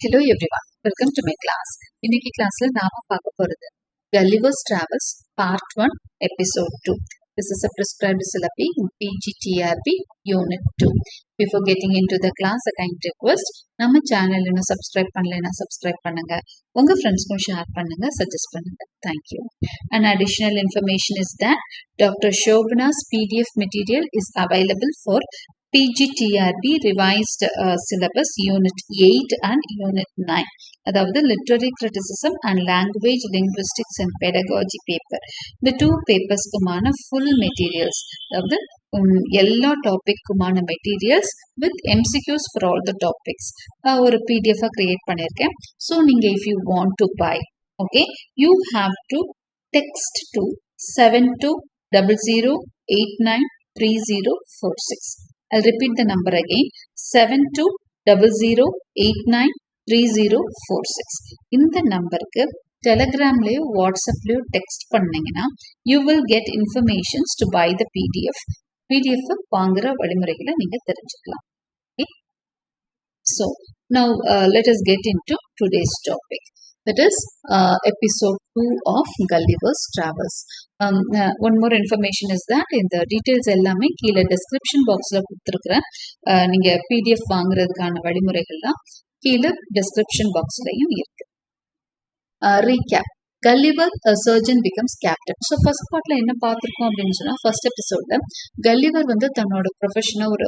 Hello everyone welcome to my class இன்னைக்கு கிளாஸ்ல நாம பார்க்க போறது Gulliver's Travels part one episode two this is a prescribed syllabi PGTRB unit two before getting into the class a kind request நம்ம channel இன்னும் subscribe பண்ணலைன்னா subscribe பண்ணுங்க. உங்க ஃப்ரெண்ட்ஸ்க்கும் ஷேர் பண்ணுங்க சஜஸ்ட் பண்ணுங்க. Thank you and additional information is that doctor Shobana's PDF material is available for PGTRB revised uh, syllabus unit 8 and unit 9 அதாவது literary criticism and language linguistics and pedagogy paper. இந்த two பேப்பர்ஸ்க்குமான full materials அதாவது um, எல்லா டாபிக்குமான materials with MCQs for all the topics ஒரு பிடிஎஃபாக create பண்ணியிருக்கேன் so நீங்கள் if you want to buy okay you have to text to seven two double zero eight nine three zero four six I'll repeat the number again. Seven two double zero eight nine three zero four six இந்த நம்பருக்கு டெலகிராம்லேயோ வாட்ஸ்அப்லேயோ text பண்ணீங்கன்னா you will get informations to buy the PDF PDF வாங்குற வழிமுறைகளை நீங்கள் தெரிஞ்சுக்கலாம். Okay so now let us get into today's topic. That is uh, episode 2 of Gulliver's Travels. Um, uh, one more information is that இந்த details எல்லாமே கீழே description பாக்ஸில் கொடுத்துருக்குறேன். Uh, நீங்க பிடிஎஃப் வாங்குறதுக்கான வழிமுறைகள்லாம் கீழே டிஸ்கிரிப்ஷன் பாக்ஸ்லையும் இருக்கு. Uh, recap Gulliver surgeon becomes captain so first பார்ட்ல என்ன பார்த்துருக்கோம் அப்படின்னு சொன்னால் ஃபர்ஸ்ட் எபிசோட்ல கல்லிவர் வந்து தன்னோட ப்ரொஃபஷனை ஒரு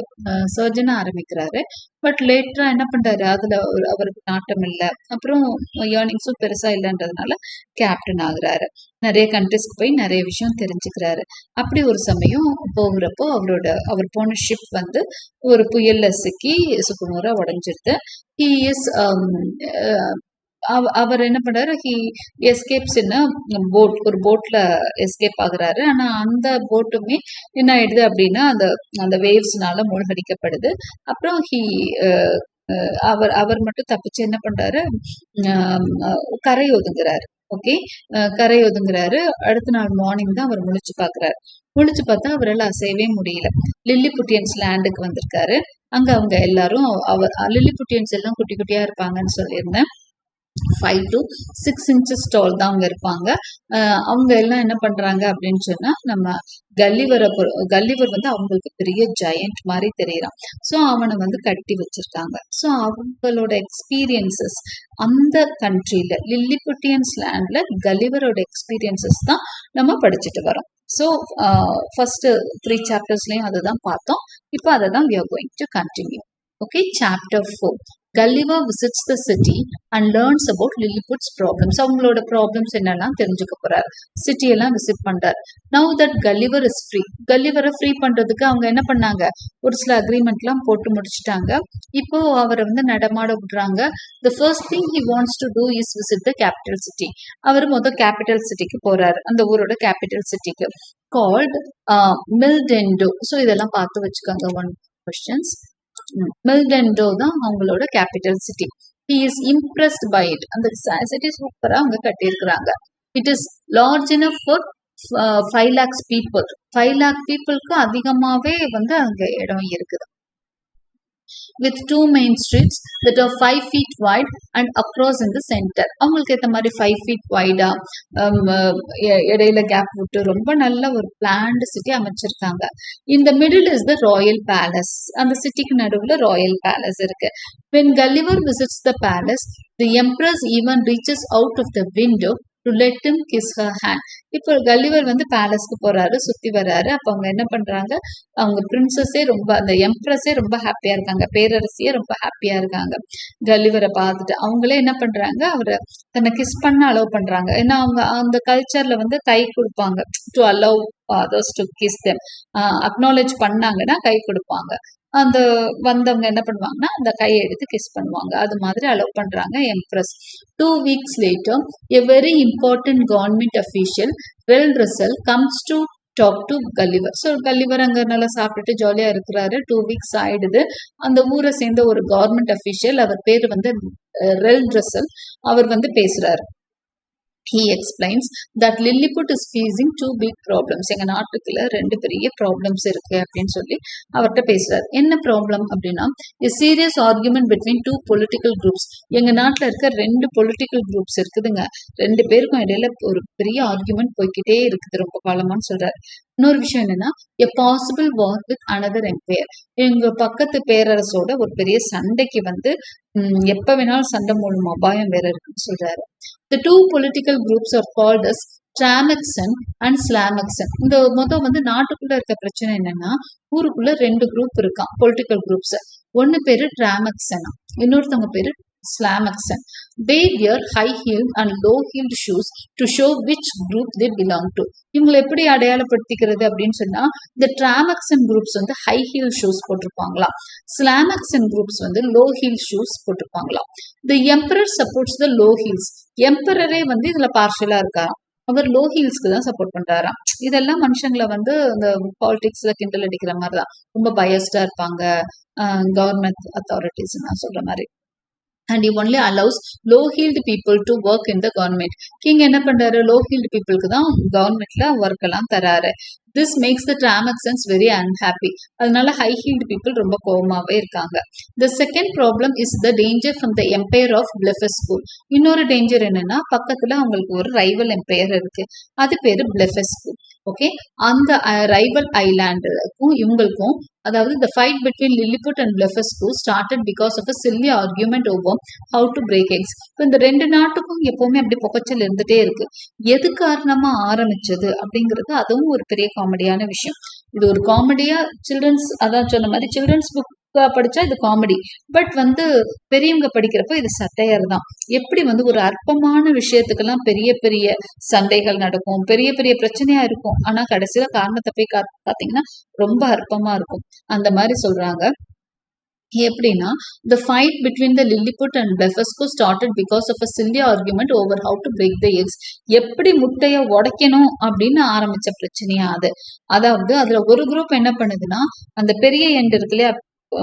சர்ஜனாக ஆரம்பிக்கிறாரு. பட் லேட்டரா என்ன பண்றாரு? அதுல ஒரு அவருக்கு நாட்டம் இல்லை. அப்புறம் ஏர்னிங்ஸும் பெருசா இல்லைன்றதுனால கேப்டன் ஆகுறாரு. நிறைய கண்ட்ரிஸ்க்கு போய் நிறைய விஷயம் தெரிஞ்சுக்கிறாரு. அப்படி ஒரு சமயம் போகிறப்போ அவரோட அவர் போன ஷிப் வந்து ஒரு புயல்ல சிக்கி சுக்குநூறா உடஞ்சிருது. ஹி இஸ் அவர் என்ன பண்றாரு? ஹி எஸ்கேப்ஸ் போட் ஒரு போட்ல எஸ்கேப் ஆகுறாரு. ஆனா அந்த போட்டுமே என்ன ஆயிடுது அப்படின்னா அந்த அந்த வேவ்ஸ்னால மூழ்கடிக்கப்படுது. அப்புறம் ஹி அவர் அவர் மட்டும் தப்பிச்சு என்ன பண்றாரு? கரை ஒதுங்குறாரு. ஓகே கரை ஒதுங்குறாரு. அடுத்த நாள் மார்னிங் தான் அவர் முழிச்சு பாக்குறாரு. முழிச்சு பார்த்தா அவரால் அசையவே முடியல. லில்லி புட்டியன்ஸ் லேண்டுக்கு வந்திருக்காரு. அங்க அவங்க எல்லாரும் அவர் லில்லி புட்டியன்ஸ் எல்லாம் குட்டி குட்டியா இருப்பாங்கன்னு சொல்லியிருந்தேன். Five to six inches tall தான் அவங்க இருப்பாங்க. அவங்க எல்லாம் என்ன பண்றாங்க அப்படின்னு சொன்னா நம்ம கல்லிவரை கல்லிவர் வந்து அவங்களுக்கு பெரிய ஜெயண்ட் மாதிரி தெரியறான். ஸோ அவனை வந்து கட்டி வச்சிருக்காங்க. ஸோ அவங்களோட எக்ஸ்பீரியன்சஸ் அந்த கண்ட்ரியில லில்லிபுட்டியன்ஸ் லேண்ட்ல கல்லிவரோட எக்ஸ்பீரியன்சஸ் தான் நம்ம படிச்சுட்டு வரோம். ஸோ ஃபஸ்ட்டு த்ரீ சேப்டர்ஸ்லயும் அதை தான் பார்த்தோம். இப்போ அதை தான் we are going to continue okay chapter four Gulliver visits the city and learns about Lilliput's problems அவங்களோட ப்ராப்ளம்ஸ் என்னெல்லாம் தெரிஞ்சுக்க போறாரு. சிட்டி எல்லாம் விசிட் பண்றாரு now that Gulliver is free கல்லிவரை free பண்றதுக்கு அவங்க என்ன பண்ணாங்க? ஒரு சில அக்ரிமெண்ட்லாம் போட்டு முடிச்சிட்டாங்க. இப்போ அவரை வந்து நடமாட விடுறாங்க. The first thing he wants to do is visit the capital city அவர் மொதல் கேபிட்டல் சிட்டிக்கு போறாரு. அந்த ஊரோட கேபிட்டல் சிட்டிக்கு கால்ட் மில்டெண்டோ ஸோ இதெல்லாம் பார்த்து வச்சுக்கோங்க. ஒன் கொஸ்டின்ஸ் மில்டெண்டோ தான் அவங்களோட capital city he is impressed by it அந்த சிட்டி சூப்பரா அவங்க கட்டியிருக்கிறாங்க. It is large enough for five lakhs people five lakh பீப்புளுக்கு அதிகமாவே வந்து அங்க இடம் இருக்குது. With two main streets that are five feet wide and across in the centre அவங்களுக்கு ஏற்ற மாதிரி ஃபைவ் ஃபீட் வைடாக இடையில கேப் விட்டு ரொம்ப நல்ல ஒரு பிளான்டு சிட்டி அமைச்சிருக்காங்க இந்த middle is the royal palace அந்த சிட்டிக்கு நடுவில் ராயல் பேலஸ் இருக்கு when Gulliver visits the palace the empress even reaches out of the window to let him kiss her hand இப்போ கல்லிவர் வந்து பேலஸ்க்கு போறாரு சுத்தி வர்றாரு. அப்போ அவங்க என்ன பண்றாங்க? அவங்க பிரின்சஸே ரொம்ப அந்த எம்ப்ரஸே ரொம்ப ஹாப்பியா இருக்காங்க. பேரரசியே ரொம்ப ஹாப்பியா இருக்காங்க. கல்லிவரை பார்த்துட்டு அவங்களே என்ன பண்றாங்க? அவரை தன்னை கிஸ் பண்ண அலோவ் பண்றாங்க. ஏன்னா அவங்க அந்த கல்ச்சர்ல வந்து கை கொடுப்பாங்க. To allow others to kiss them acknowledge பண்ணாங்கன்னா கை கொடுப்பாங்க. அந்த வந்தவங்க என்ன பண்ணுவாங்கன்னா அந்த கையை எடுத்து கிஸ் பண்ணுவாங்க. அது மாதிரி அலோவ் பண்ணுறாங்க empress two weeks later a very important government official Rel Russell comes to talk to Gulliver so Gulliver அங்கே நல்லா சாப்பிட்டுட்டு ஜாலியாக இருக்கிறாரு. டூ வீக்ஸ் ஆயிடுது. அந்த ஊரை சேர்ந்த ஒரு கவர்மெண்ட் அஃபீஷியல் அவர் பேர் வந்து uh, ரெல் ட்ரெஸ்ஸல் அவர் வந்து பேசுகிறாரு he explains that Lilliput is facing two big problems. எங்க நாட்டுக்குள்ள ரெண்டு பெரிய ப்ராப்ளம்ஸ் இருக்கு அப்படின்னு சொல்லி அவர்கிட்ட பேசுறாரு. என்ன ப்ராப்ளம் அப்படின்னா serious serious argument two two groups groups. எங்க நாட்டுல இருக்க ரெண்டு பொலிட்டிக்கல் குரூப்ஸ் இருக்குதுங்க. ரெண்டு பேருக்கும் இடையில ஒரு பெரிய ஆர்குமெண்ட் போய்க்கிட்டே இருக்குது ரொம்ப காலமான்னு சொல்றாரு. இன்னொரு விஷயம் என்னன்னா a possible war with another empire எங்க பக்கத்து பேரரசோட ஒரு பெரிய சண்டைக்கு வந்து எப்ப வேணாலும் சண்டை மூலம் அபாயம் வேற இருக்குன்னு சொல்றாரு. The two political groups are called Tramecksan and Slamecksan இந்த மொத்தம் வந்து நாட்டுக்குள்ள இருக்க பிரச்சனை என்னன்னா ஊருக்குள்ள ரெண்டு குரூப் இருக்கான் பொலிட்டிக்கல் குரூப்ஸ் ஒன்னு பேரு டிராமக்சனா இன்னொருத்தவங்க பேரு Slamaxon they wear high heeled and low heeled shoes to show which group they belong to. இவங்களை எப்படி அடையாளப்படுத்திக்கிறது அப்படின்னு சொன்னா இந்த டிராமக்சன் குரூப்ஸ் வந்து ஹை ஹீல் ஷூஸ் போட்டிருப்பாங்களாம். ஸ்லாமக்சன் குரூப்ஸ் வந்து low heel shoes போட்டிருப்பாங்களாம். The emperor supports the low heels எம்பரரே வந்து இதுல பார்ஷலா இருக்காராம் அவர் லோ ஹீல்ஸ்க்கு தான் சப்போர்ட் பண்றாராம். இதெல்லாம் மனுஷங்களை வந்து இந்த பாலிடிக்ஸ்ல கிண்டல் அடிக்கிற மாதிரி தான் ரொம்ப பயஸ்டா இருப்பாங்க கவர்மெண்ட் அத்தாரிட்டிஸ் நான் சொல்ற மாதிரி. And he only allows low heeled people to work in the government king என்ன பண்றாரு? லோ ஹீல்டு பீப்புளுக்கு தான் கவர்மெண்ட்ல ஒர்க் எல்லாம் தராரு. This makes the Tramecksans very unhappy அதனால ஹை ஹீல்டு பீப்புள் ரொம்ப கோவமாவே இருக்காங்க. The second problem is the danger from the empire of school இன்னொரு டேஞ்சர் என்னன்னா பக்கத்துல அவங்களுக்கு ஒரு ரைவல் எம்பையர் இருக்கு. அது பேரு ஸ்கூல் ஓகே அந்த uh, ரைவல் ஐலாண்டுக்கும் இவங்களுக்கும் அதாவது the fight between Lilliput and Blefuscu started because of a silly argument over how to break eggs இப்போ இந்த ரெண்டு நாட்டுக்கும் எப்பவுமே அப்படி புகைச்சல் இருந்துகிட்டே இருக்கு. எது காரணமாக ஆரம்பிச்சது அப்படிங்கிறது அதுவும் ஒரு பெரிய காமெடியான விஷயம். இது ஒரு காமெடியாக சில்ட்ரன்ஸ் அதான் சொன்ன மாதிரி சில்ட்ரன்ஸ் புக் படிச்சா இது காமெடி பட் வந்து பெரியவங்க படிக்கிறப்ப இது சட்டையர் தான். எப்படி வந்து ஒரு அற்பமான விஷயத்துக்கெல்லாம் பெரிய பெரிய சண்டைகள் நடக்கும் பெரிய பெரிய பிரச்சனையா இருக்கும். ஆனா கடைசியில காரணத்தை போய் பாத்தீங்கன்னா ரொம்ப அற்பமா இருக்கும். அந்த மாதிரி சொல்றாங்க. எப்படின்னா the fight between the Lilliput and Blefuscu started because of a silly argument over how to break the eggs எப்படி முட்டையை உடைக்கணும் அப்படின்னு ஆரம்பிச்ச பிரச்சனையா அது. அதாவது அதுல ஒரு குரூப் என்ன பண்ணுதுன்னா அந்த பெரிய எண்ட் இருக்கு இல்லையா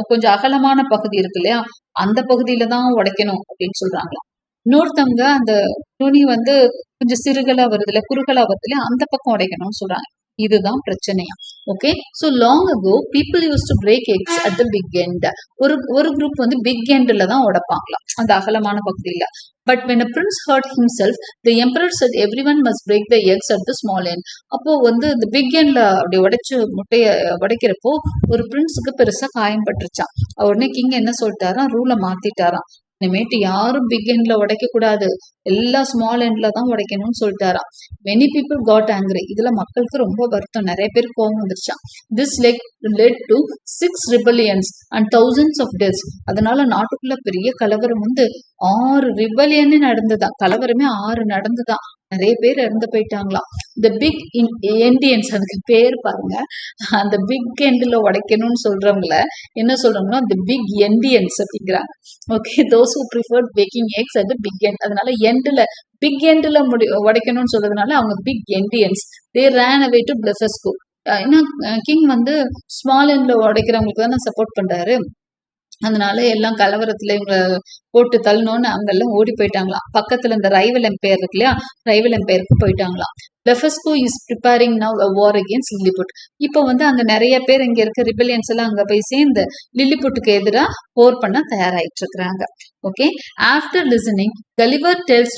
கொஞ்சம் அகலமான பகுதி இருக்கு இல்லையா? அந்த பகுதியில தான் உடைக்கணும் அப்படின்னு சொல்றாங்களாம். இன்னொருத்தவங்க அந்த துணி வந்து கொஞ்சம் சிறுகலா வருது இல்ல குறுகலா வருது இல்லையா அந்த பக்கம் உடைக்கணும்னு சொல்றாங்க. இதுதான் பிரச்சனையா? Okay so long ago people used to break eggs at the big end ஒரு ஒரு குரூப் வந்து பிக் எண்ட்ல தான் உடைப்பாங்களாம். அந்த அகலமான பகுதியில். But when prince hurt prince self the emperor said everyone must break the eggs at the small end அப்போ வந்து இந்த பிக் எண்ட்ல அப்படி உடைச்சு முட்டையை உடைக்கிறப்போ ஒரு பிரின்ஸுக்கு பெருசா காயம் பட்டுருச்சான் உடனே கிங் என்ன சொல்லிட்டாராம்? ரூலை மாத்திட்டாராம். இனிமேட்டு யாரும் பிக் எண்ட்ல உடைக்க கூடாது எல்லா ஸ்மால் எண்ட்ல தான் உடைக்கணும்னு சொல்லிட்டாராம். மெனி பீப்புள் காட் ஆங்கிரி இதுல மக்களுக்கு ரொம்ப வருத்தம். நிறைய பேர் கோவம் வந்துருச்சான் this leg led to six rebellions and thousands of deaths அதனால நாட்டுக்குள்ள பெரிய கலவரம் வந்து ஆறு ரிபலியன்னு நடந்ததா? கலவரமே ஆறு நடந்துதான் நிறைய பேர் இறந்து போயிட்டாங்களாம். இந்த பிக் எண்டியன்ஸ் அதுக்கு பேர் பாருங்க. அந்த பிக் எண்ட்ல உடைக்கணும்னு சொல்றவங்கள என்ன சொல்றாங்கன்னா இந்த பிக் எண்டியன்ஸ் அப்படிங்கிறாங்க. Okay those who prefer breaking eggs at big end அதனால எண்ட்ல பிக் எண்ட்ல முடி உடைக்கணும்னு சொல்றதுனால அவங்க பிக் எண்டியன்ஸ் தே ரேன் அவே டு பிளஃபஸ்கோ ஏன்னா கிங் வந்து ஸ்மால் எண்டில் உடைக்கிறவங்களுக்கு தானே சப்போர்ட் பண்றாரு. அதனால எல்லாம் கலவரத்துல இவங்க போட்டு தள்ளணும்னு அங்கெல்லாம் ஓடி போயிட்டாங்களாம். பக்கத்துல இந்த ரைவல் எம்பையர் இருக்கு இல்லையா? ரைவல் எம்பையருக்கு போயிட்டாங்களாம். Blefuscu is preparing now war against Lilliput இப்போ வந்து அங்க நிறைய பேர் இங்க இருக்க ரிபெலியன்ஸ் எல்லாம் அங்க போய் சேர்ந்து லில்லிபுட்டுக்கு எதிராக போர் பண்ண தயாராயிட்டு இருக்கிறாங்க. Okay after listening Gulliver tells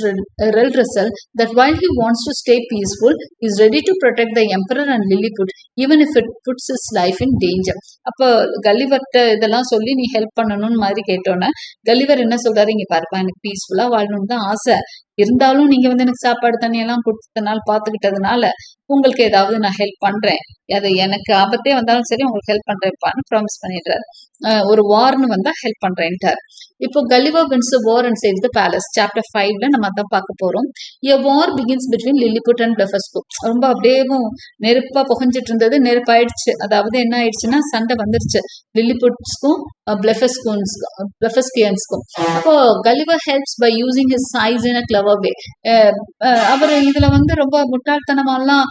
Rel Russell that while he wants to stay peaceful is ready to protect the emperor and Lilliput even if it puts his life in danger அப்போ கலிவர்ட்ட இதெல்லாம் சொல்லி நீ ஹெல்ப் பண்ணணும்னு மாதிரி கேட்டோன்னே Gulliver என்ன சொல்றாரு இங்க பாருப்பா எனக்கு பீஸ்ஃபுல்லா வாழணும்னு தான் ஆசை. இருந்தாலும் நீங்க வந்து எனக்கு சாப்பாடு தண்ணி எல்லாம் கொடுத்ததுனால பாத்துக்கிட்டதுனால உங்களுக்கு ஏதாவது நான் ஹெல்ப் பண்றேன். அது எனக்கு ஆபத்தே வந்தாலும் சரி உங்களுக்கு ஹெல்ப் பண்றேன்ப்பான்னு ப்ராமிஸ் பண்ணிடுறாரு. ஒரு வார்னு வந்தா ஹெல்ப் பண்றேன்ட்டார். இப்போ Gulliver wins war and save the palace chapter ஃபைவ்ல நம்ம அதான் பார்க்க போறோம். A war begins between Lilliput and Blefuscu ரொம்ப அப்படியேவும் நெருப்பா புகஞ்சிட்டு இருந்தது நெருப்பாயிடுச்சு. அதாவது என்ன ஆயிடுச்சுன்னா சண்டை வந்துருச்சு. லில்லிபுட்ஸ்க்கும் பிளஃபஸ்கூன்ஸ்க்கும் பிளஃபஸ்கியன்ஸ்க்கும் அப்போ Gulliver helps by using his size in a clever way அவர் இதுல வந்து ரொம்ப முட்டாள்தனமாலாம்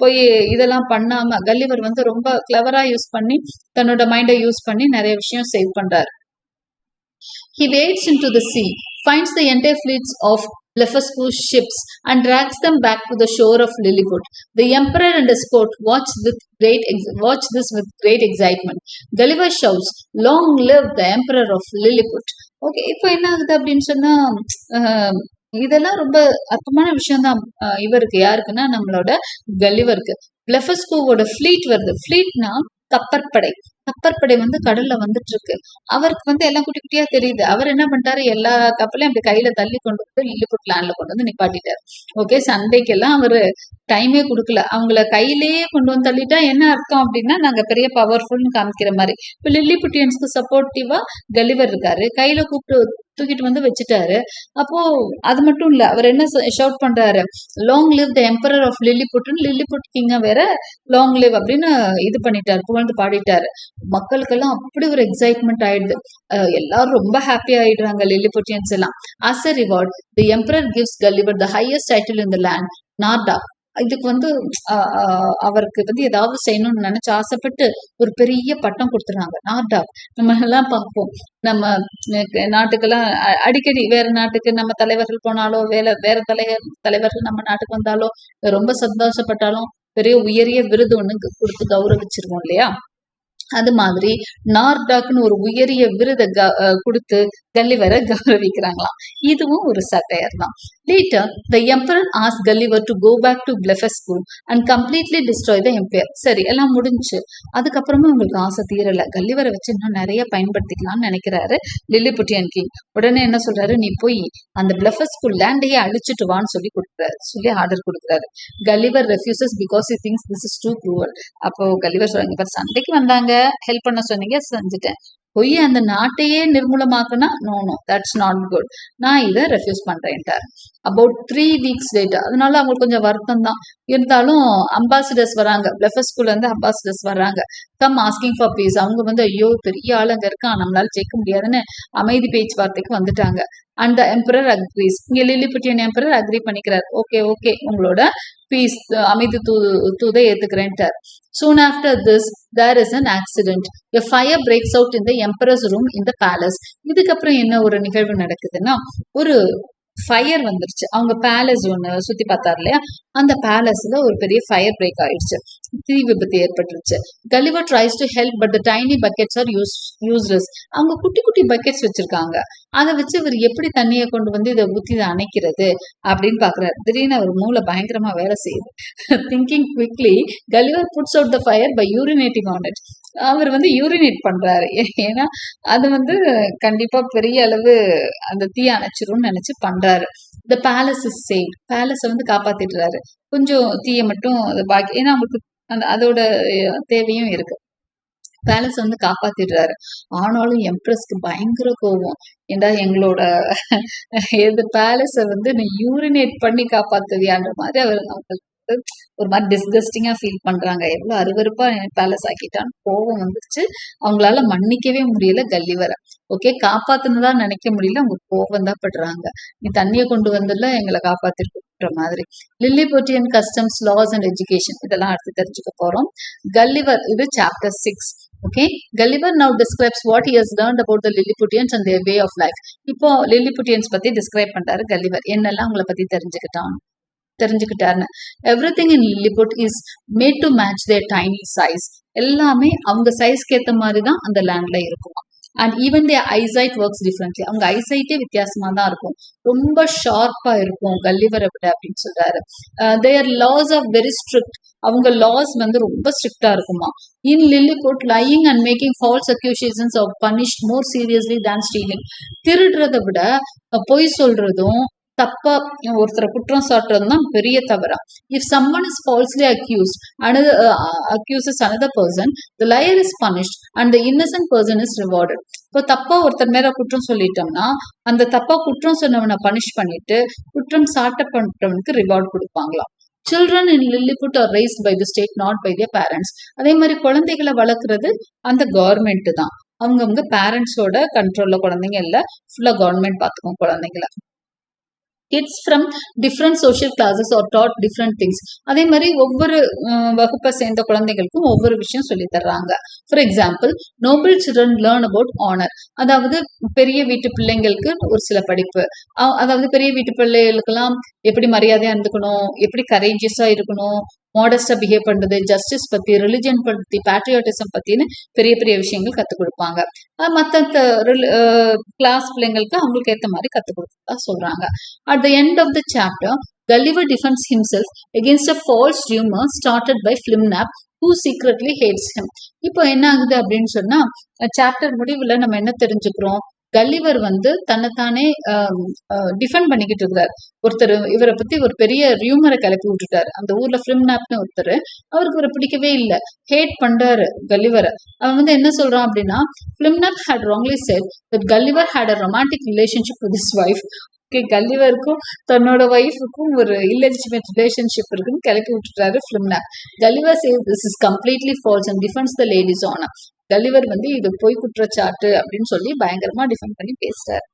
போய் இதெல்லாம் பண்ணாம கல்லிவர் வந்து ரொம்ப கிளவரா யூஸ் பண்ணி தன்னோட மைண்டை யூஸ் பண்ணி நிறைய விஷயம் சேவ் பண்றாரு He wades into the sea, finds the entire fleets of Blefuscu's ships and drags them back to the shore of Lilliput. The emperor and his court watch with great ex- watch this with great excitement. Gulliver shouts, "Long live the emperor of Lilliput!" Okay இப்போ என்ன ஆகுது அப்படின்னு சொன்னா ஆஹ், இதெல்லாம் ரொம்ப அற்பமான விஷயம் தான் இவருக்கு யாருக்குன்னா நம்மளோட கலிவருக்கு பிளஃபஸ்கோவோட ஃபிளீட் வருது. ஃபிளீட்னா கப்பற்படை. கப்பற்படை வந்து கடல்ல வந்துட்டு இருக்கு அவருக்கு வந்து எல்லாம் குட்டி குட்டியா தெரியுது. அவர் என்ன பண்ணிட்டாரு? எல்லா கப்பலையும் அப்படி கையில தள்ளி கொண்டு வந்து லில்லிபுட் லேண்ட்ல கொண்டு வந்து நிப்பாட்டிட்டாரு. ஓகே சண்டைக்கெல்லாம் அவரு டைமே கொடுக்கல. அவங்கள கையிலேயே கொண்டு வந்து தள்ளிட்டா என்ன அர்த்தம் அப்படின்னா நாங்க பெரிய பவர்ஃபுல்னு காமிக்கிற மாதிரி. இப்ப லில்லிபுட்டியன்ஸ்க்கு சப்போர்ட்டிவா கலிவர் இருக்காரு. கையில கூப்பிட்டு தூக்கிட்டு வந்து வச்சுட்டாரு. அப்போ அது மட்டும் இல்ல அவர் என்ன ஷவுட் பண்றாரு long live the emperor of lily புட்டுன்னு லில்லி புட் கிங்க வேற லாங் லிவ் அப்படின்னு இது பண்ணிட்டாரு புகழ்ந்து பாடிட்டாரு. மக்களுக்கெல்லாம் அப்படி ஒரு எக்ஸைட்மெண்ட் ஆயிடுது. எல்லாரும் ரொம்ப ஹாப்பி ஆயிடுறாங்க லில்லி புட்டியன்ஸ் எல்லாம் as a reward the emperor gives Gulliver the highest title in the land Nardac இதுக்கு வந்து அவருக்கு வந்து ஏதாவது செய்யணும்னு நினைச்சு ஆசைப்பட்டு ஒரு பெரிய பட்டம் கொடுத்துறாங்க நார்டா நம்ம எல்லாம் பார்ப்போம். நம்ம நாட்டுக்கெல்லாம் அடிக்கடி வேற நாட்டுக்கு நம்ம தலைவர்கள் போனாலோ வேற வேற தலைவர் தலைவர்கள் நம்ம நாட்டுக்கு வந்தாலோ ரொம்ப சந்தோஷப்பட்டாலும் பெரிய உயரிய விருது ஒண்ணு கொடுத்து கௌரவிச்சிருவோம் இல்லையா? அது மாதிரி நார்டாக்னு ஒரு உயரிய விருதை க- கொடுத்து கல்லிவரை கௌரவிக்கிறாங்களாம். இதுவும் ஒரு சட்டையர் தான் later the emperor as Gulliver to go back to Blefuscu and completely destroy the empire சரி எல்லாம் முடிஞ்சு. அதுக்கப்புறமா உங்களுக்கு ஆசை தீரலை. கல்லிவரை வச்சு இன்னும் நிறைய பயன்படுத்திக்கலாம்னு நினைக்கிறாரு லில்லிபுட்டியன் கிங் உடனே என்ன சொல்றாரு? நீ போய் அந்த பிளெஃபஸ்கூ லேண்டையே அழிச்சிட்டு வான்னு சொல்லி கொடுக்குறாரு. சொல்லி ஆர்டர் கொடுக்குறாரு. Gulliver refuses because he thinks this is too cruel அப்போ கல்லிவர் சொல்றாங்க இப்போ சண்டைக்கு வந்தாங்க. ஹெல்ப் பண்ண சொன்னீங்க செஞ்சுட்டேன். போய் அந்த நாட்டையே நிர்மூலமாக்குனா no no that's not good நான் இதை ரெஃப்யூஸ் பண்றேன்ட்டார் அபவுட் த்ரீ வீக்ஸ் லேட்டர் அதனால அவங்களுக்கு கொஞ்சம் வருத்தம் தான் இருந்தாலும் அம்பாசிடர்ஸ் வராங்க. பிளஃபஸ்கூல்ல இருந்து அம்பாசிடர்ஸ் வர்றாங்க கம் ஆஸ்கிங் ஃபார் பீஸ் அவங்க வந்து ஐயோ பெரிய ஆளுங்க இருக்கான். நம்மளால ஜெயிக்க முடியாதுன்னு அமைதி பேச்சுவார்த்தைக்கு வந்துட்டாங்க. அந்த எம்பரர் அக்ரீஸ் இங்க லில்லிபுட்டியன் எம்பரர் அக்ரி பண்ணிக்கிறார். ஓகே ஓகே உங்களோட பீஸ் அமைதி தூ தூதை ஏத்துக்கிறேன்ட்டார். Soon after this there is an accident a fire breaks out in the room in the palace இதுக்கப்புறம் என்ன ஒரு நிகழ்வு நடக்குதுன்னா ஒரு ஃபயர் வந்துருச்சு. அவங்க பேலஸ் ஒன்று சுத்தி பார்த்தாரு இல்லையா? அந்த பேலஸ்ல ஒரு பெரிய ஃபயர் பிரேக் ஆயிடுச்சு. தீ விபத்து ஏற்பட்டுருச்சு. Gulliver tries to help but the tiny buckets are use useless அவங்க குட்டி குட்டி பக்கெட்ஸ் வச்சிருக்காங்க. அதை வச்சு இவர் எப்படி தண்ணியை கொண்டு வந்து இதை ஊற்றி இதை அணைக்கிறது அப்படின்னு பாக்குறாரு திடீர்னு அவர் மூளை பயங்கரமா வேலை செய்யுது. Thinking quickly Gulliver puts out the fire by urinating on it அவர் வந்து யூரினேட் பண்றாரு. ஏன்னா அது வந்து கண்டிப்பா பெரிய அளவு அந்த தீ அணைச்சிரும்னு நினைச்சு பண்றாரு. த பேலஸ் இஸ் சேவ் பேலஸை வந்து காப்பாத்திடுறாரு. கொஞ்சம் தீயை மட்டும் அது பாக்கி ஏன்னா அவங்களுக்கு அந்த அதோட தேவையும் இருக்கு. பேலஸ் வந்து காப்பாத்திடுறாரு. ஆனாலும் எம்ப்ரஸ்க்கு பயங்கர கோபம். ஏண்டா எங்களோட எது பேலஸை வந்து நீ யூரினேட் பண்ணி காப்பாத்துவியான்ற மாதிரி அவர் அவங்களுக்கு வந்து ஒரு மாதிரி டிஸ்கஸ்டிங்கா ஃபீல் பண்றாங்க. எவ்வளவு அருவருப்பா பேலஸ் ஆக்கிட்டான்னு கோவம் வந்துருச்சு. அவங்களால மன்னிக்கவே முடியல கல்லிவரை ஓகே காப்பாத்துனதா நினைக்க முடியல. அவங்க கோவம் தான் படுறாங்க நீ தண்ணியை கொண்டு வந்துல எங்களை காப்பாத்திருக்குற மாதிரி. Lilliputian customs laws and education இதெல்லாம் அடுத்து தெரிஞ்சுக்க போறோம். கல்லிவர் இது chapter six okay Gulliver now describes what he has learned about the Lilliputians and their way of life இப்போ லில்லிபுட்டியன்ஸ் பத்தி டிஸ்கிரைப் பண்றாரு கல்லிவர் என்னெல்லாம் அவங்கள பத்தி தெரிஞ்சுக்கிட்டான் தெரிஞ்சுக்கிட்டாருன்னு. Everything in Lilliput is made to match their tiny size எல்லாமே அவங்க சைஸ்க்கு ஏத்த மாதிரி தான் அந்த லேண்ட்ல இருக்கும். And even they eyesight works differently அவங்க ஐசைட்டே வித்தியாசமா தான் இருக்கும். ரொம்ப ஷார்ப்பா இருக்கும் கல்லிவரை விட அப்படின்னு சொல்றாரு. Their laws of very strict அவங்க லாஸ் வந்து ரொம்ப ஸ்ட்ரிக்டா இருக்குமா. In Lilliput lying and making false accusations of punish more seriously than stealing திருடுறதை விட பொய் சொல்றதும் தப்பா ஒருத்தரை குற்றம் சாட்டுறது தான் பெரிய தவறா. If someone is falsely accused another accuses another person the liar is punished and the innocent person is is uh, இப்போ தப்பா ஒருத்தர் மேல குற்றம் சொல்லிட்டோம்னா அந்த தப்பா குற்றம் சொன்னவனை பனிஷ் பண்ணிட்டு குற்றம் சாட்டப்பட்டவனுக்கு reward கொடுப்பாங்களாம். Children in Lilliput are raised by the state not by their parents அதே மாதிரி குழந்தைகளை வளர்க்குறது அந்த கவர்மெண்ட் தான். அவங்கவுங்க பேரண்ட்ஸோட கண்ட்ரோல்ல குழந்தைங்க இல்ல ஃபுல்லா கவர்மெண்ட் பார்த்துக்கும் குழந்தைங்கள. Kids from different social classes are taught different things அதே மாதிரி ஒவ்வொரு வகுப்பை சேர்ந்த குழந்தைகளுக்கும் ஒவ்வொரு விஷயம் சொல்லி தர்றாங்க. For example noble children learn about honour அதாவது பெரிய வீட்டு பிள்ளைங்களுக்கு ஒரு சில படிப்பு. அதாவது பெரிய வீட்டு பிள்ளைகளுக்கெல்லாம் எப்படி மரியாதையா இருந்துக்கணும் எப்படி கரேஜியஸாக இருக்கணும் மாடஸ்டா பிஹேவ் பண்றது ஜஸ்டிஸ் பத்தி ரிலிஜன் பத்தி பேட்ரியாட்டிசம் பத்தின்னு பெரிய பெரிய விஷயங்கள் கத்துக் கொடுப்பாங்க. அஹ் மத்த கிளாஸ் பிள்ளைங்களுக்கு அவங்களுக்கு ஏத்த மாதிரி கத்துக் கொடுத்தா சொல்றாங்க. At the end of the chapter Gulliver defends himself against a false rumor started by Flimnap who secretly hates him இப்போ என்ன ஆகுது அப்படின்னு சொன்னா சாப்டர் முடிவுல நம்ம என்ன தெரிஞ்சுக்கிறோம்? கல்லிவர் வந்து தன்னைத்தானே டிஃபெண்ட் பண்ணிக்கிட்டு இருக்கிறார் ஒருத்தர் இவரை பத்தி ஒரு பெரிய ரியூமரை கிளப்பி விட்டுட்டாரு. அந்த ஊர்ல ஃபிலிம்னாப்னு ஒருத்தர் அவருக்கு இவரை பிடிக்கவே இல்லை. ஹேட் பண்றாரு கல்லிவரை அவன் வந்து என்ன சொல்றான் அப்படின்னா Flimnap had wrongly said that Gulliver had a romantic relationship with his wife K கல்லிவருக்கும் தன்னோட ஒய்ஃபுக்கும் ஒரு இல்லெஜிமேட் ரிலேஷன்ஷிப் இருக்குன்னு கிளப்பி விட்டுட்டாரு Flimnap Gulliver says this is completely false and defends the ladies ஆன கலிவர் வந்து இது பொய் குற்றச்சாட்டு அப்படின்னு சொல்லி பயங்கரமா டிஃபெண்ட் பண்ணி பேசுறாரு.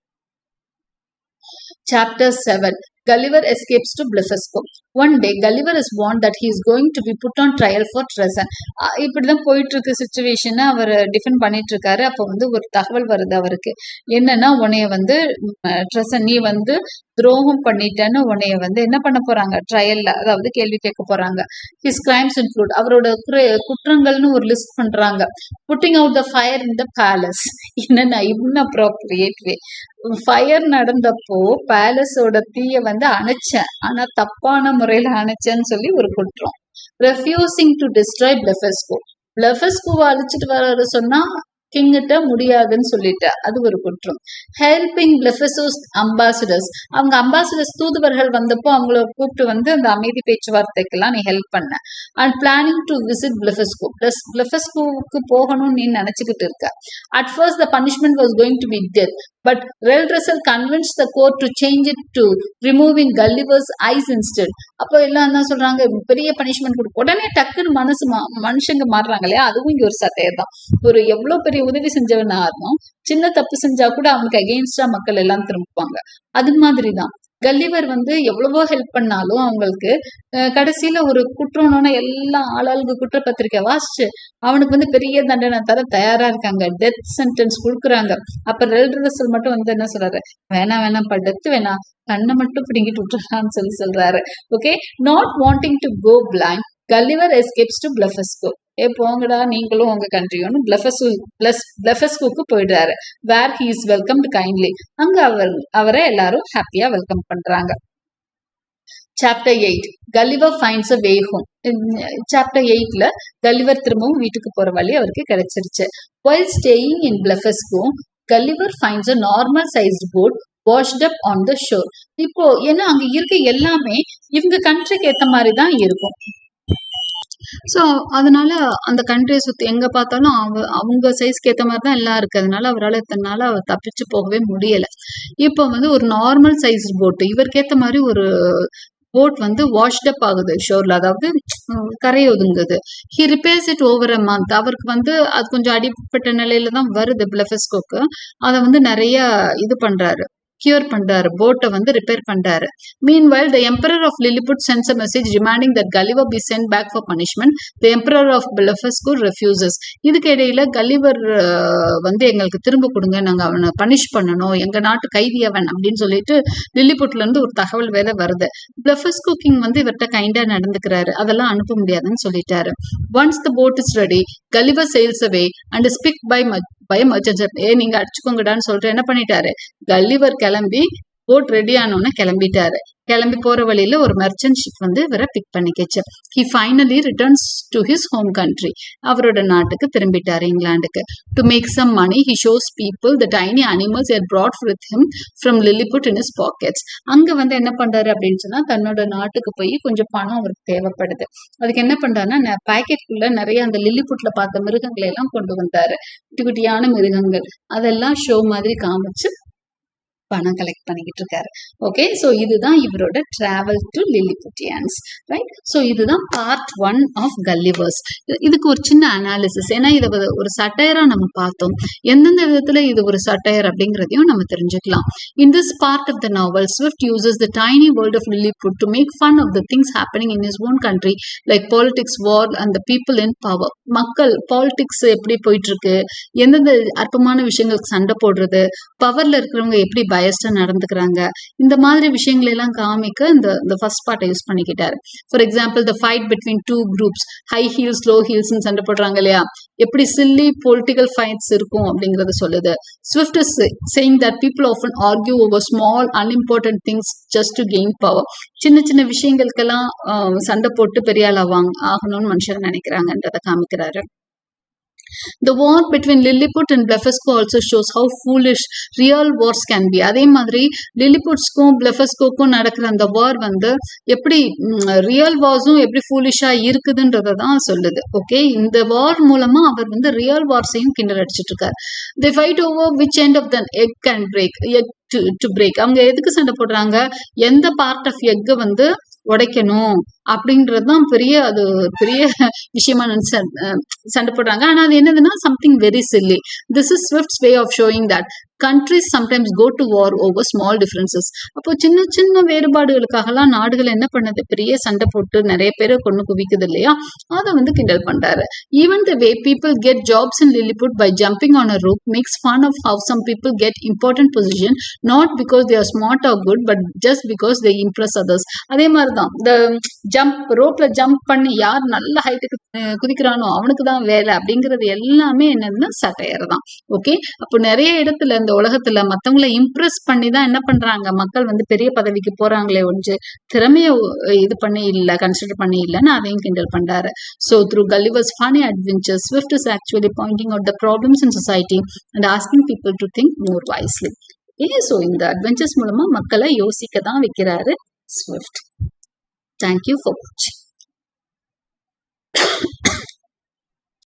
Chapter seven Gulliver escapes to Blefusco. One day, Gulliver is warned that he is going to be put on trial for treason. அஹ் இப்படிதான் போயிட்டு இருக்க சுச்சுவேஷனை அவர் டிஃபெண்ட் பண்ணிட்டு இருக்காரு அப்போ வந்து ஒரு தகவல் வருது அவருக்கு என்னன்னா உன்னைய வந்து ட்ரெஸன் நீ வந்து துரோகம் பண்ணிட்டேன்னு உன்னைய வந்து என்ன பண்ண போறாங்க? ட்ரையல்ல அதாவது கேள்வி கேட்க போறாங்க. ஹிஸ் கிரைம்ஸ் இன்க்ளூட் அவரோட குற்றங்கள்னு ஒரு லிஸ்ட் பண்றாங்க. Putting out the fire in the palace என்னன்னா இன்னும் அப்ரோப்ரியேட் வே ஃபயர் நடந்தப்போ பேலஸோட தீய வந்து அணைச்சேன். ஆனா தப்பான முறையில அணைச்சேன்னு சொல்லி ஒரு குற்றம். ரெஃப்யூசிங் டு டிஸ்ட்ராய் பிளஃபஸ்கோ பிளஃபஸ்கோவை அழிச்சிட்டு வர சொன்னா கிங்கிட்ட முடியாதுன்னு சொல்லிட்டு அது ஒரு குற்றம். ஹெல்பிங் பிளஃபசோஸ் அம்பாசிடர்ஸ் அவங்க அம்பாசிடர்ஸ் தூதுவர்கள் வந்தப்போ அவங்கள கூப்பிட்டு வந்து அந்த அமைதி பேச்சுவார்த்தைக்கெல்லாம் நீ ஹெல்ப் பண்ண. And planning to visit Blefuscu plus பிளஃபஸ்கோவுக்கு போகணும்னு நீ நினைச்சுக்கிட்டு இருக்க. At first the punishment was going to be death but Rel Russell convince the court to change it to removing Gulliver's eyes instead. அப்போ எல்லாம் என்ன சொல்றாங்க? பெரிய பனிஷ்மெண்ட் கொடுக்கும் உடனே டக்குன்னு மனசு மா- மனுஷங்க மாறுறாங்க இல்லையா? அதுவும் இங்க ஒரு சட்டையை தான். ஒரு எவ்வளவு பெரிய உதவி செஞ்சவனா இருந்தாலும் சின்ன தப்பு செஞ்சா கூட அவனுக்கு அகெயின்ஸ்டா மக்கள் எல்லாம் திரும்புவாங்க. அது மாதிரி தான். கல்லிவர் வந்து எவ்வளவோ ஹெல்ப் பண்ணாலும் அவங்களுக்கு கடைசியில ஒரு குற்றம்னு எல்லா ஆளாளுக்கு குற்றப்பத்திரிக்கை வாசிச்சு அவனுக்கு வந்து பெரிய தண்டனை தர தயாரா இருக்காங்க. டெத் சென்டென்ஸ் கொடுக்குறாங்க. அப்ப ரெல் மட்டும் வந்து என்ன சொல்றாரு? வேணாம் வேணாம் டெத் வேணாம் கண்ணை மட்டும் பிடிங்கிட்டு விட்டுறான்னு சொல்லி சொல்றாரு. Okay not wanting to go blind Gulliver escapes to Blefuscu ஏ போங்கடா நீங்களும் உங்க கண்ட்ரியும் பிளஃபஸ்கு பிளஸ் பிளஃபஸ்கோக்கு போயிடுறாரு. Where he is welcomed kindly அங்க அவர் அவரை எல்லாரும் ஹாப்பியா வெல்கம் பண்றாங்க. Chapter eight Gulliver finds a way home chapter எயிட்ல கலிவர் திரும்பவும் வீட்டுக்கு போற வழி அவருக்கு கிடைச்சிருச்சு. While staying in Blefuscu Gulliver finds a normal sized boat washed up on the shore இப்போ ஏன்னா அங்க இருக்க எல்லாமே இவங்க கண்ட்ரிக்கு ஏத்த மாதிரி தான் இருக்கும். ஸோ அதனால அந்த கண்ட்ரியை சுத்தி எங்க பார்த்தாலும் அவ அவங்க சைஸ்க்கு ஏத்த மாதிரி தான் எல்லாம் இருக்கு. அதனால அவரால் இத்தனால நாள் அவர் தப்பிச்சு போகவே முடியல. இப்போ வந்து ஒரு நார்மல் சைஸ் போட்டு இவருக்கு ஏத்த மாதிரி ஒரு போட் வந்து வாஷ்டப் ஆகுது ஷோர்ல அதாவது கரை ஒதுங்குது. He repairs it over a month அவருக்கு வந்து அது கொஞ்சம் அடிப்பட்ட நிலையில தான் வருது பிளஃபஸ்கோக்கு அதை வந்து நிறைய இது பண்றாரு. கியூர் பண்றாரு போட்டை வந்து ரிப்பேர் பண்றாரு. Meanwhile the emperor of Lilliput sends a message demanding that Gulliver be sent back for punishment the emperor of Blefuscu refuses இதுக்கு இடையில கலிவர் வந்து எங்களுக்கு திரும்ப கொடுங்க நாங்கள் அவனை பனிஷ் பண்ணணும். எங்க நாட்டு கைதி அவன் அப்படின்னு சொல்லிட்டு லில்லிபுட்ல இருந்து ஒரு தகவல் வேற வருது. பிளஃபஸ்கோ கிங் வந்து இவர்கிட்ட கைண்டா நடந்துக்கிறாரு. அதெல்லாம் அனுப்ப முடியாதுன்னு சொல்லிட்டாரு. Once the boat is ready Gulliver sails away and speak bye bye வச்சு ஏ நீங்க அடிச்சுக்கோங்கடான்னு சொல்லிட்டு என்ன பண்ணிட்டாரு? கல்லிவர் கிளம்பி போட் ரெடி ஆனோன்னு கிளம்பிட்டாரு. கிளம்பி போற வழியில ஒரு மெர்ச்சன்ட் ஷிப் வந்து இவரை pick பண்ணிக்கிச்சு. He finally returns to his home country அவரோட நாட்டுக்கு திரும்பிட்டாரு இங்கிலாந்துக்கு. To make some money he shows people the tiny animals are brought with him from Lilliput in his pockets அங்க வந்து என்ன பண்றாரு அப்படின்னு சொன்னா தன்னோட நாட்டுக்கு போய் கொஞ்சம் பணம் அவருக்கு தேவைப்படுது. அதுக்கு என்ன பண்றாருன்னா பாக்கெட்டுக்குள்ள நிறைய அந்த லில்லிபுட்ல பார்த்த மிருகங்களை எல்லாம் கொண்டு வந்தாரு. குட்டி குட்டியான மிருகங்கள். அதெல்லாம் ஷோ மாதிரி காமிச்சு பணம் கலெக்ட் பண்ணிக்கிட்டு இருக்காரு ஓகே ஸோ இதுதான் இவரோட travel to Lilliputians right so இதுதான் பார்ட் ஒன் ஆஃப் கல்லிவர்ஸ் இதுக்கு ஒரு சின்ன அனாலிசிஸ் ஏன்னா இதை ஒரு- சட்டையராக சட்டையரா நம்ம பார்த்தோம். எந்தெந்த விதத்துல இது ஒரு சட்டையர் அப்படிங்கிறதையும் நம்ம தெரிஞ்சுக்கலாம். In this part of the novel Swift uses the tiny world of Lilliput to make fun of the things happening in his own country like politics war and the people in power மக்கள் politics எப்படி போயிட்டு இருக்கு எந்தெந்த அற்பமான விஷயங்களுக்கு சண்டை போடுறது? பவர்ல இருக்கிறவங்க எப்படி பயஸ்டா நடந்துக்கிறாங்க. இந்த மாதிரி விஷயங்களை எல்லாம் காமிக்க இந்த இந்த ஃபர்ஸ்ட் பார்ட்டை use பண்ணிக்கிட்டாரு. For example the fight between two groups high heels low ஹீல்ஸ்னு சண்டை போடுறாங்க இல்லையா? எப்படி சில்லி பொலிட்டிக்கல் ஃபைட்ஸ் இருக்கும் அப்படிங்கறத சொல்லுது. Swift is saying that people often argue over small unimportant things just to gain power சின்ன சின்ன விஷயங்களுக்கெல்லாம் சண்டை போட்டு பெரிய ஆள் ஆகணும்னு மனுஷங்க நினைக்கிறாங்கன்றத காமிக்கிறாரு. The war between Lilliput and Blefuscu also shows how foolish real wars can be. அதே மாதிரி லில்லிபுட்ஸ்க்கும் பிளெஃபஸ்கோக்கும் நடக்கிற அந்த வார் வந்து எப்படி ரியல் வார்ஸும் எப்படி ஃபூலிஷா இருக்குதுன்றதை தான் சொல்லுது. ஓகே இந்த வார் மூலமா அவர் வந்து ரியல் வார்ஸையும் கிண்டல் அடிச்சிட்டு இருக்காரு. The fight over which end of an egg can break egg to to break அவங்க எதுக்கு சண்டை போடுறாங்க? எந்த பார்ட் ஆஃப் எக்கை வந்து உடைக்கணும் அப்படின்றது தான் பெரிய அது பெரிய விஷயமா நினைச்சு அஹ், சண்டை போடுறாங்க. ஆனா அது என்னதுன்னா something very silly this is Swift's way of showing that countries sometimes go to war over small differences அப்போ சின்ன சின்ன வேறுபாடுகளுக்காகலாம் நாடுகள் என்ன பண்ணுது? பெரிய சண்டை போட்டு நிறைய பேரை கொண்டு குவிக்குது இல்லையா? அதை வந்து கிண்டல் பண்றாரு. Even the way people get jobs in Lilliput by jumping on a rope makes fun of how some people get important position not because they are smart or good but just because they impress others அதே மாதிரி தான் இந்த jump ரோப்ல jump பண்ணி யார் நல்ல ஹைட்டுக்கு குதிக்கிறானோ அவனுக்கு தான் வேலை அப்படிங்கிறது எல்லாமே என்னதுன்னா சட்டையர் தான் ஓகே அப்போ நிறைய இடத்துல இந்த உலகத்துல மத்தவங்களை இம்ப்ரெஸ் பண்ணி தான் என்ன பண்றாங்க? மக்கள் வந்து பெரிய பதவிக்கு போறாங்களே ஒன்று திறமைய இது பண்ணி இல்ல கன்சிடர் பண்ணி இல்லைன்னு அதையும் கிண்டல் பண்றாரு. So through Gulliver's funny adventure Swift is actually pointing out the problems in society and asking people to think more wisely uh so இந்த அட்வென்ச்சர்ஸ் மூலமா மக்களை யோசிக்க தான் வைக்கிறாரு ஸ்விஃப்ட் தேங்க்யூ ஃபார் வாட்சிங்